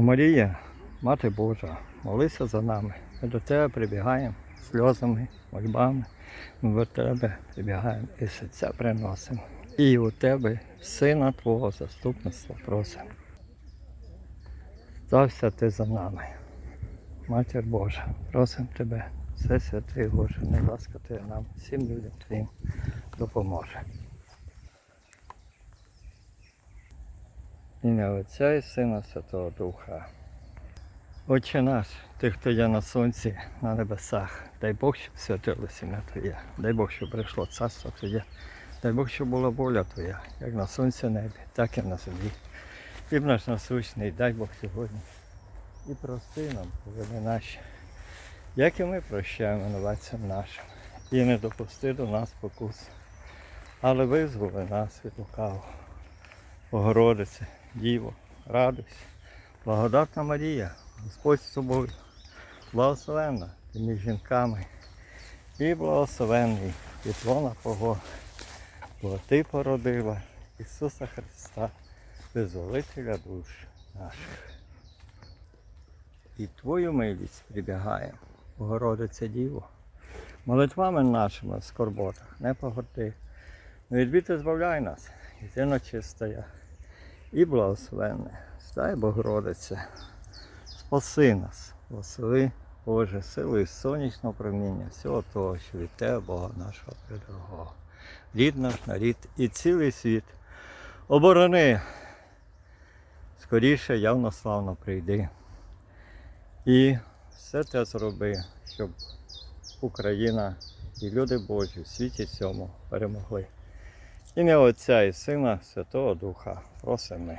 О Марія, Мати Божа, молися за нами. Ми до тебе прибігаємо сльозами, мольбами. Ми до тебе прибігаємо і серця приносимо. І у тебе, сина Твого заступництва, просимо. Стався ти за нами. Матір Божа, просимо тебе, все святий Боже, не ласка ти нам, всім людям твоїм допоможе. Ім'я Отця і Сина Святого Духа. Отче наш, ти, хто є на сонці, на небесах, дай Бог, щоб святилося ім'я Твоє, дай Бог, щоб прийшло царство Твоє, дай Бог, щоб була воля Твоя, як на сонці небі, так і на землі. Хліб наш насущний, дай Бог сьогодні. І прости нам повини наші, як і ми прощаємо винуватцям нашим. І не допусти до нас покус, але визволи нас від лукавого. Богородице, Діво, радуйся, благодатна Марія, Господь з тобою, благословенна ти між жінками і благословенний Пітлона Пого, бо ти породила Ісуса Христа, визволителя душ наших. І Твою милість прибігає, Богородице Діво, молитвами нашими в скорботах, не погорди, не відбіти збавляй нас, єдино чистая і благословенне. Стай Богородице, спаси нас, благослови, Боже, сили сонячного проміння, всього того, що від Тебе, Бога нашого предорогого. Рід наш нарід і цілий світ. Оборони. Скоріше явно славно прийди. І все те зроби, щоб Україна і люди Божі в світі цьому перемогли. Ім'я Отця і Сина, Святого Духа, просимо.